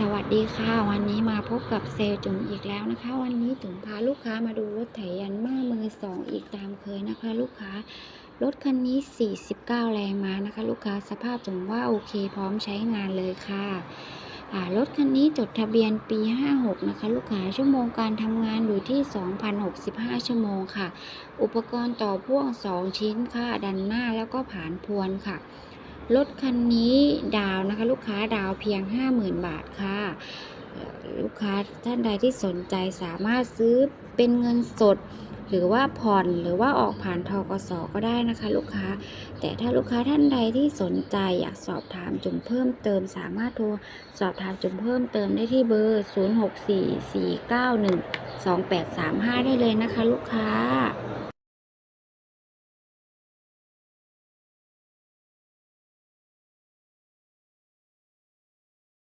สวัสดีค่ะ วันนี้มาพบกับเซลจุ๋มอีกแล้วนะคะ วันนี้จุ๋มพาลูกค้ามาดูรถไถยันมามือสองอีกตามเคยนะคะ ลูกค้ารถคันนี้ 49 แรงม้านะคะ ลูกค้าสภาพจุ๋มว่าโอเคพร้อมใช้งานเลยค่ะรถคันนี้จดทะเบียนปี 56 นะคะ ลูกค้าชั่วโมงการทำงานอยู่ที่ 2,065 ชั่วโมงค่ะ อุปกรณ์ต่อพ่วง 2 ชิ้นค่ะ ดันหน้าแล้วก็ผานพวนค่ะ รถคันนี้ดาวนะคะ ลูกค้าดาวเพียง 50,000 บาทค่ะ ลูกค้าท่านใดที่สนใจสามารถซื้อเป็นเงินสด หรือว่าผ่อนหรือว่าออกผ่านทกสก็ได้นะคะ ลูกค้า แต่ถ้าลูกค้าท่านใดที่สนใจอยากสอบถามจุ่มเพิ่มเติม สามารถโทรสอบถามจุ่มเพิ่มเติมได้ที่เบอร์ 0644912835 ได้เลยนะคะ ลูกค้า